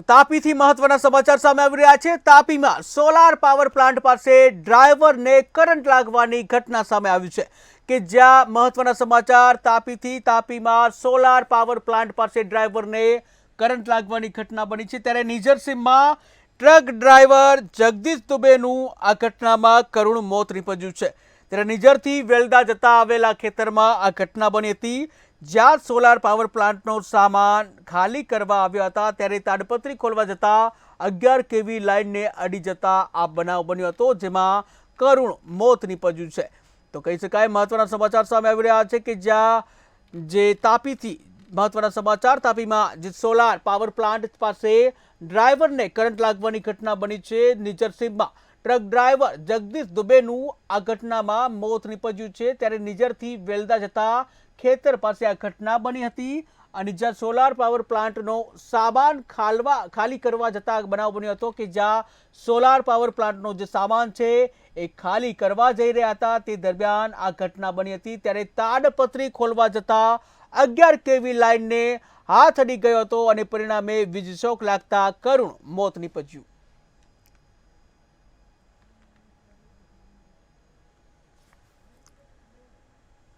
તાપીથી મહત્વના સમાચાર સામે આવી રહ્યા છે. તાપીમાં સોલાર પાવર પ્લાન્ટ પાસે ડ્રાઈવરને કરંટ લાગવાની ઘટના સામે આવી છે. કે જ્યાં મહત્વના સમાચાર, તાપીથી તાપીમાં સોલાર પાવર પ્લાન્ટ પાસે ડ્રાઈવરને કરંટ લાગવાની ઘટના બની છે. ત્યારે નિજરસીમમાં ટ્રક ડ્રાઈવર જગદીશ દુબેનું આ ઘટનામાં કરુણ મોત નીપજ્યું છે. ત્યારે નિઝરથી વેલદા જતા આવેલા ખેતરમાં આ ઘટના બની હતી. જ્યાં સોલાર પાવર પ્લાન્ટનો સામાન ખાલી કરવા આવ્યા હતા, ત્યારે તાડપત્રી ખોલવા જતા અગિયાર કેવી લાઇનને અડી જતા આ બનાવ બન્યો હતો, જેમાં કરુણ મોત નીપજ્યું છે. તો કહી શકાય, મહત્વના સમાચાર સામે આવી રહ્યા છે કે જ્યાં જે તાપીથી, મહત્વના સમાચાર, તાપીમાં જે સોલાર પાવર પ્લાન્ટ પાસે ડ્રાઈવરને કરંટ લાગવાની ઘટના બની છે નિજરસીમમાં ટ્રક ડ્રાઈવર જગદીશ દુબેનું આ ઘટનામાં મોત નીપજ્યું છે. ત્યારે નિજરથી વેલદા જતા ખેતર પાસે આ ઘટના બની હતી અને જ્યાં સોલાર પાવર પ્લાન્ટનો સામાન ખાલવા, ખાલી કરવા જતા બનાવ બન્યો હતો કે જ્યાં સોલાર પાવર પ્લાન્ટનો જે સામાન છે એ ખાલી કરવા જઈ રહ્યા હતા. તે દરમિયાન આ ઘટના બની હતી. ત્યારે તાડપત્રી ખોલવા જતા અગિયાર કેવી લાઇનને હાથ અડી ગયો હતો અને પરિણામે વીજ શોક લાગતા કરુણ મોત નીપજ્યું.